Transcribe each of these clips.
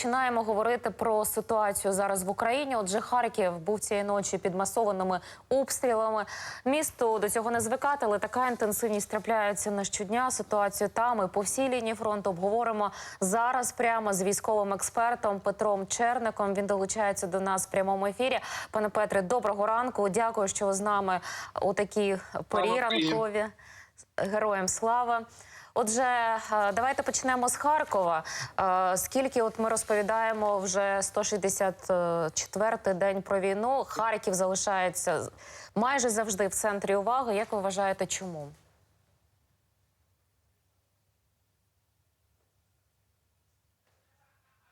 починаємо говорити про ситуацію зараз в Україні. Отже, Харків був цієї ночі під масованими обстрілами. Місту до цього не звикати, але така інтенсивність трапляється не щодня. Ситуацію там і по всій лінії фронту обговоримо зараз. Прямо з військовим експертом Петром Черником. Він долучається до нас в прямому ефірі. Пане Петре, доброго ранку. Дякую, що ви з нами у такі порі ранкові. Героям слава. Отже, е, давайте почнемо з Харкова. Е, Скільки от ми розповідаємо вже 164-й день про війну, Харків залишається майже завжди в центрі уваги. Як ви вважаєте, чому?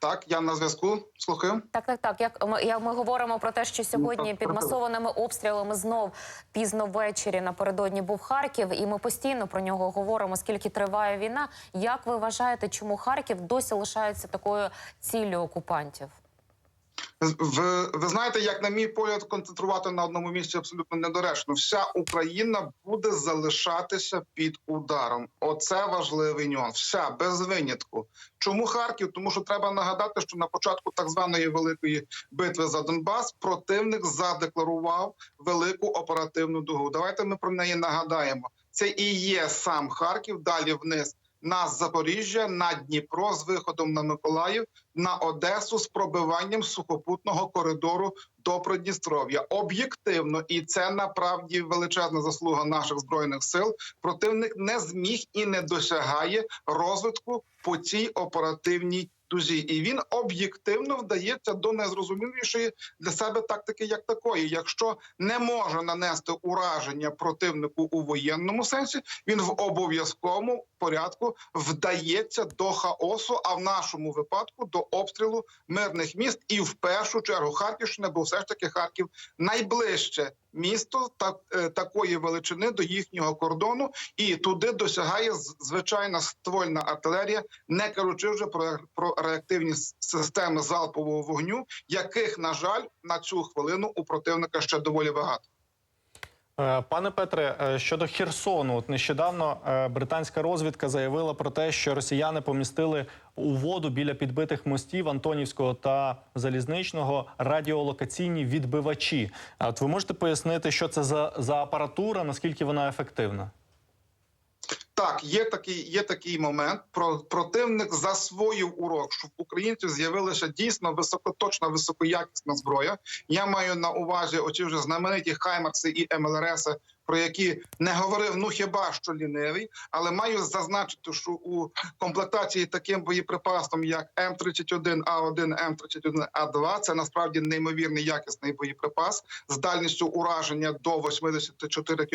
Так, я на зв'язку. Слухаю. Так, так, так. Як ми, як ми говоримо про те, що сьогодні під масованими обстрілами знов пізно ввечері напередодні був Харків, і ми постійно про нього говоримо, скільки триває війна. Як ви вважаєте, чому Харків досі лишається такою ціллю окупантів? Ви, ви знаєте, як на мій погляд, концентрувати на одному місці абсолютно недоречно. Вся Україна буде залишатися під ударом. Оце важливий нюанс. Вся без винятку. Чому Харків? Тому що треба нагадати, що на початку так званої великої битви за Донбас противник задекларував велику оперативну дугу. Давайте ми про неї нагадаємо. Це і є сам Харків. Далі вниз на Запоріжжя, на Дніпро з виходом на Миколаїв, на Одесу з пробиванням сухопутного коридору до Придністров'я. Об'єктивно, і це направді величезна заслуга наших збройних сил. Противник не зміг і не досягає розвитку по цій оперативній дузі, і він об'єктивно вдається до незрозумілішої для себе тактики, як такої. Якщо не може нанести ураження противнику у воєнному сенсі, він в обов'язковому порядку вдається до хаосу, а в нашому випадку до обстрілу мирних міст, і в першу чергу Харківщина, бо все ж таки Харків найближче місто та е, такої величини до їхнього кордону, і туди досягає звичайна ствольна артилерія, не кажучи вже про, про реактивні системи залпового вогню, яких на жаль на цю хвилину у противника ще доволі багато. Е, Пане Петре, е, щодо Херсону, от нещодавно е, британська розвідка заявила про те, що росіяни помістили у воду біля підбитих мостів Антонівського та залізничного радіолокаційні відбивачі. От ви можете пояснити, що це за, за апаратура, наскільки вона ефективна? Так, є такий, є такий момент. Про противник засвоїв урок, що в українців з'явилася дійсно високоточна, високоякісна зброя. Я маю на увазі оці вже знамениті Хаймарси і МЛРС, про які не говорив ну хіба що лінивий, але маю зазначити, що у комплектації таким боєприпасом, як М31А1, М31А2, це насправді неймовірний якісний боєприпас з дальністю ураження до 84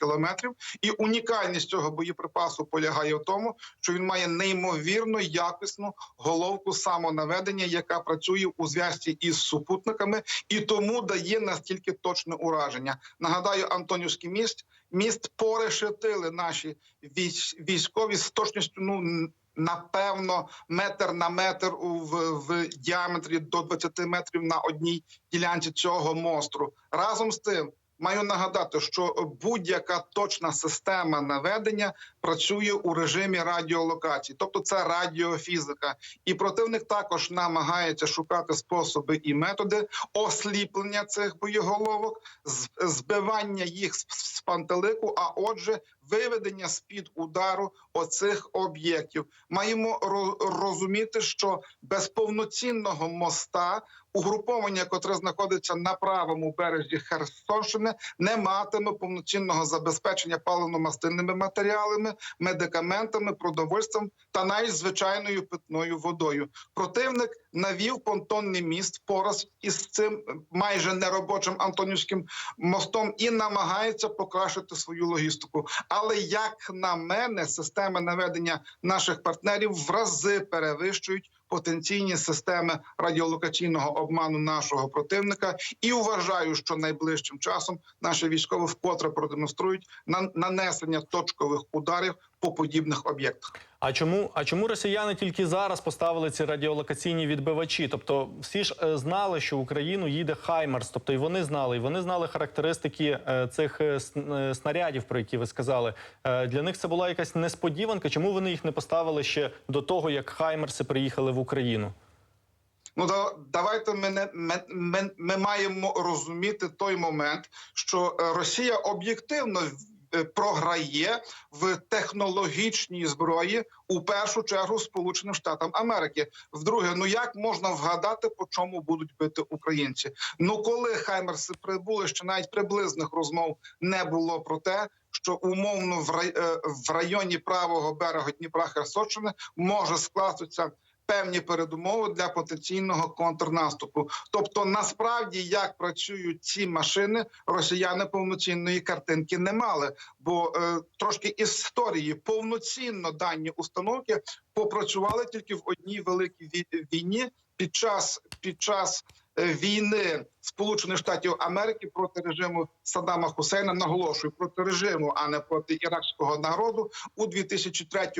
кілометрів. І унікальність цього боєприпасу полягає в тому, що він має неймовірно якісну головку самонаведення, яка працює у зв'язці із супутниками, і тому дає настільки точне ураження. Нагадаю, Антонівський міст міст порешетили наші військ- військові з точністю. Ну напевно, метр на метр у в, в діаметрі до 20 метрів на одній ділянці цього мостру. Разом з тим. Маю нагадати, що будь-яка точна система наведення працює у режимі радіолокації, тобто це радіофізика, і противник також намагається шукати способи і методи осліплення цих боєголовок, збивання їх з пантелику, а отже, виведення з під удару оцих об'єктів. Маємо розуміти, що без повноцінного моста угруповання, котре знаходиться на правому березі Херсонщини, не матиме повноцінного забезпечення паливно-мастильними матеріалами, медикаментами, продовольством та навіть звичайною питною водою. Противник навів понтонний міст пораз із цим майже неробочим Антонівським мостом і намагається покращити свою логістику. Але як на мене, системи наведення наших партнерів в рази перевищують потенційні системи радіолокаційного обману нашого противника, і вважаю, що найближчим часом наші військові вкотре продемонструють на- нанесення точкових ударів по подібних об'єктах. А чому, а чому росіяни тільки зараз поставили ці радіолокаційні відбивачі? Тобто, всі ж е, знали, що в Україну їде Хаймерс. Тобто, і вони знали, і вони знали характеристики е, цих е, снарядів, про які ви сказали. Е, для них це була якась несподіванка. Чому вони їх не поставили ще до того, як Хаймерси приїхали в Україну? Ну да, давайте ми, не, ми, ми, ми маємо розуміти той момент, що Росія об'єктивно програє в технологічній зброї у першу чергу Сполученим Штатам Америки. Вдруге, ну як можна вгадати, по чому будуть бити українці? Ну коли Хаймерси прибули, що навіть приблизних розмов не було про те. Що умовно в рай- е, в районі правого берега Дніпра Херсонщини може скластися певні передумови для потенційного контрнаступу. Тобто, насправді, як працюють ці машини, росіяни повноцінної картинки не мали. Бо е, трошки історії повноцінно дані установки попрацювали тільки в одній великій вій- війні під час під час. е, Війни Сполучених Штатів Америки проти режиму Саддама Хусейна наголошую проти режиму, а не проти іракського народу у 2003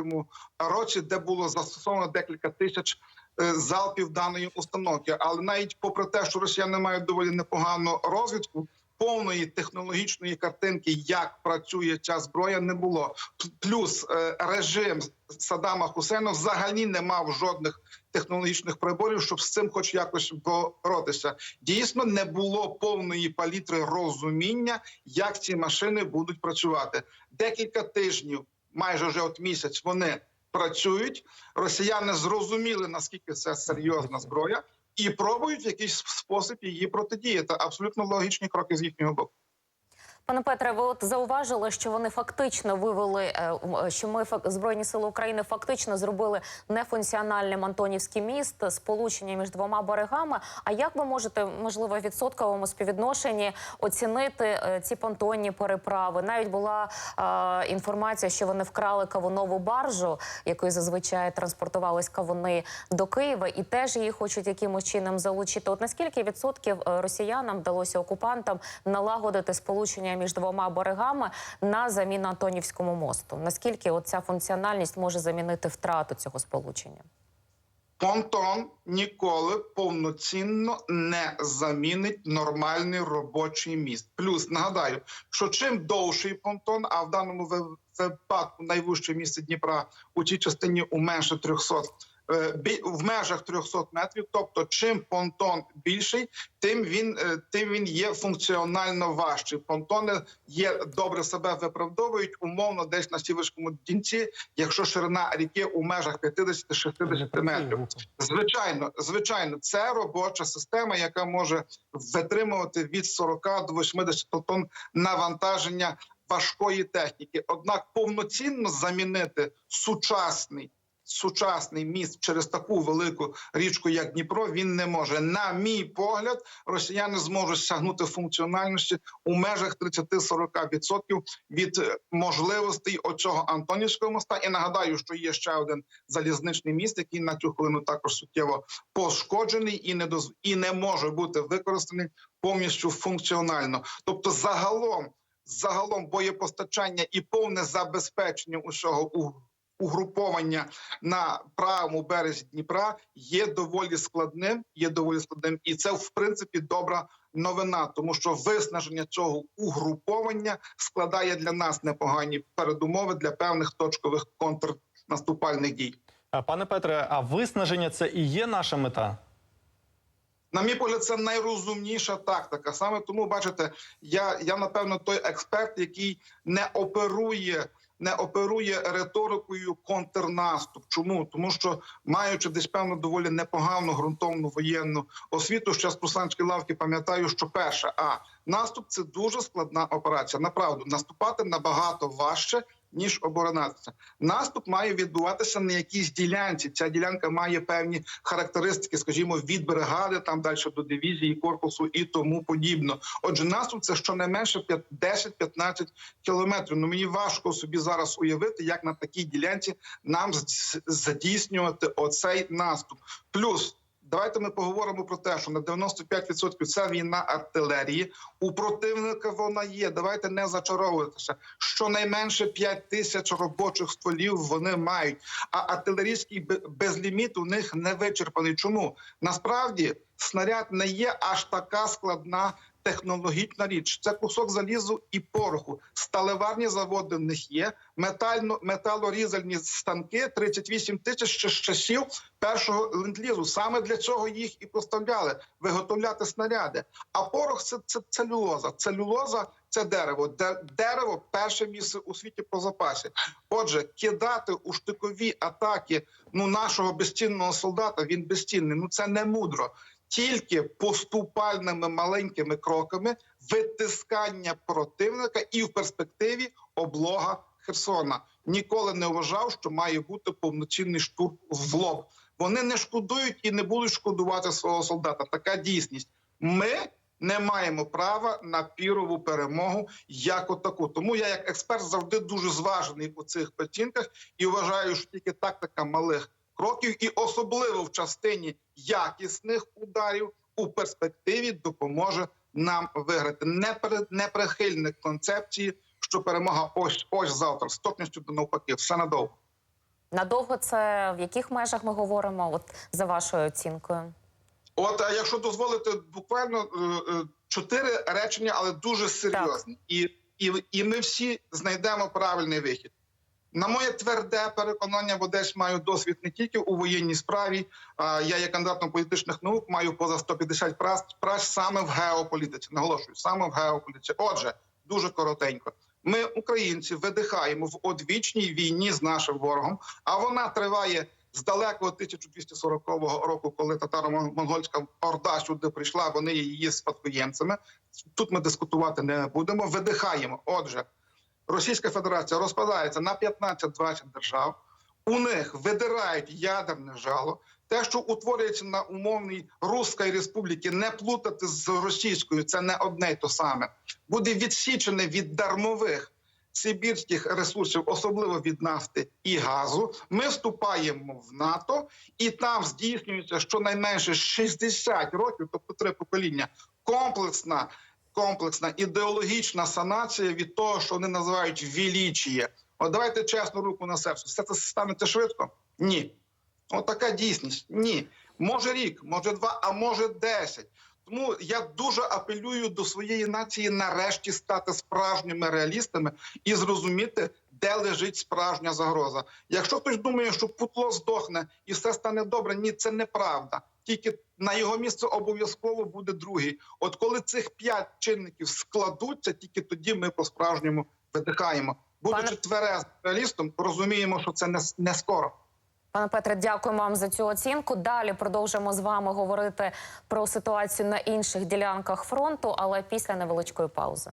році, де було застосовано декілька тисяч е, залпів даної установки. Але навіть попри те, що росіяни мають доволі непогану розвідку, повної технологічної картинки, як працює ця зброя, не було. Плюс е, режим Саддама Хусейна взагалі не мав жодних технологічних приборів, щоб з цим, хоч якось боротися. Дійсно, не було повної палітри розуміння, як ці машини будуть працювати. Декілька тижнів, майже вже от місяць, вони працюють. Росіяни зрозуміли наскільки це серйозна зброя, і пробують в якийсь спосіб її протидіяти. Абсолютно логічні кроки з їхнього боку. Пане Петре, ви от зауважили, що вони фактично вивели, е, що ми збройні сили України фактично зробили нефункціональним Антонівський міст, сполучення між двома берегами. А як ви можете, можливо, в відсотковому співвідношенні оцінити е, ці понтонні переправи? Навіть була е, інформація, що вони вкрали кавунову баржу, якою зазвичай транспортувались кавуни до Києва, і теж її хочуть якимось чином залучити. От наскільки відсотків е, росіянам вдалося окупантам налагодити сполучення між двома берегами на заміну Антонівському мосту? Наскільки оця функціональність може замінити втрату цього сполучення? Понтон ніколи повноцінно не замінить нормальний робочий міст. Плюс нагадаю, що чим довший понтон, а в даному випадку найвище місце Дніпра у тій частині у менше 300, е, бі- в межах 300 метрів. Тобто, чим понтон більший, тим він е, тим він є функціонально важчий. Понтони є добре себе виправдовують умовно десь на сіверському дінці, якщо ширина ріки у межах 50-60 метрів. Звичайно, звичайно, це робоча система, яка може витримувати від 40 до 80 тонн навантаження важкої техніки. Однак повноцінно замінити сучасний. Сучасний міст через таку велику річку, як Дніпро, він не може. На мій погляд, росіяни зможуть сягнути функціональності у межах 30-40% від е, можливостей оцього Антонівського моста. І нагадаю, що є ще один залізничний міст, який на цю хвилину також суттєво пошкоджений і не доз... і не може бути використаний повністю функціонально. Тобто, загалом, загалом боєпостачання і повне забезпечення усього у угруповання на правому березі Дніпра є доволі складним. Є доволі складним, і це в принципі добра новина, тому що виснаження цього угруповання складає для нас непогані передумови для певних точкових контрнаступальних дій. Пане Петре, а виснаження це і є наша мета? На мій погляд, це найрозумніша тактика. Саме тому, бачите, я, я напевно той експерт, який не оперує. Не оперує риторикою контрнаступ. Чому тому, що маючи десь певно доволі непогану ґрунтовну воєнну освіту, ще з прусанської лавки пам'ятаю, що перше, а наступ це дуже складна операція. Направду наступати набагато важче ніж оборонатися. Наступ має відбуватися на якійсь ділянці. Ця ділянка має певні характеристики, скажімо, від бригади, там далі до дивізії, корпусу і тому подібно. Отже, наступ це щонайменше 5 10-15 кілометрів. Ну мені важко собі зараз уявити, як на такій ділянці нам задійснювати оцей наступ. Плюс. Давайте ми поговоримо про те, що на 95% це війна артилерії. У противника вона є. Давайте не зачаровуватися. Щонайменше 5 тисяч робочих стволів вони мають. А артилерійський бе- безліміт у них не вичерпаний. Чому насправді снаряд не є аж така складна технологічна річ. Це кусок залізу і пороху. Сталеварні заводи в них є. Метально металорізальні станки 38 тисяч ще з часів першого ленд-лізу. Саме для цього їх і поставляли виготовляти снаряди. А порох це, це целюлоза. Целюлоза це дерево. Де, дерево перше місце у світі по запасі. Отже, кидати у штикові атаки ну нашого безцінного солдата. Він безцінний. Ну це не мудро. Тільки поступальними маленькими кроками витискання противника і в перспективі облога Херсона. Ніколи не вважав, що має бути повноцінний штурм в лоб. Вони не шкодують і не будуть шкодувати свого солдата. Така дійсність. Ми не маємо права на пірову перемогу як отаку. Тому я, як експерт, завжди дуже зважений у цих оцінках і вважаю, що тільки тактика малих кроків, і особливо в частині якісних ударів у перспективі допоможе нам виграти. Не пере- не прихильник концепції, що перемога ось ось завтра з точністю до навпаки, все надовго. Надовго це в яких межах ми говоримо? От за вашою оцінкою? От, а якщо дозволите, буквально е, е, чотири речення, але дуже серйозні, і, і, і ми всі знайдемо правильний вихід. На моє тверде переконання, бо десь маю досвід не тільки у воєнній справі. Я є кандидатом політичних наук, маю поза 150 праць, праць саме в геополітиці. Наголошую, саме в геополітиці. Отже, дуже коротенько. Ми, українці, видихаємо в одвічній війні з нашим ворогом, а вона триває з далекого 1240 року, коли татаро-монгольська орда сюди прийшла. Вони її спадкоємцями. Тут ми дискутувати не будемо. Видихаємо. Отже, Російська Федерація розпадається на 15-20 держав. У них видирають ядерне жало. Те, що утворюється на умовній Руській республіці, не плутати з російською, це не одне й то саме. Буде відсічене від дармових сибірських ресурсів, особливо від нафти і газу. Ми вступаємо в НАТО, і там здійснюється щонайменше 60 років, тобто три покоління, комплексна комплексна ідеологічна санація від того, що вони називають величіє. От давайте чесно руку на серце. Все це станеться швидко? Ні. От така дійсність. Ні. Може рік, може два, а може десять. Тому я дуже апелюю до своєї нації нарешті стати справжніми реалістами і зрозуміти, де лежить справжня загроза. Якщо хтось думає, що путло здохне і все стане добре, ні, це неправда. Тільки на його місце обов'язково буде другий. От коли цих п'ять чинників складуться, тільки тоді ми по-справжньому видихаємо. Будучи Пане- тверезим реалістом, розуміємо, що це не, не скоро. Пане Петре, дякуємо вам за цю оцінку. Далі продовжимо з вами говорити про ситуацію на інших ділянках фронту, але після невеличкої паузи.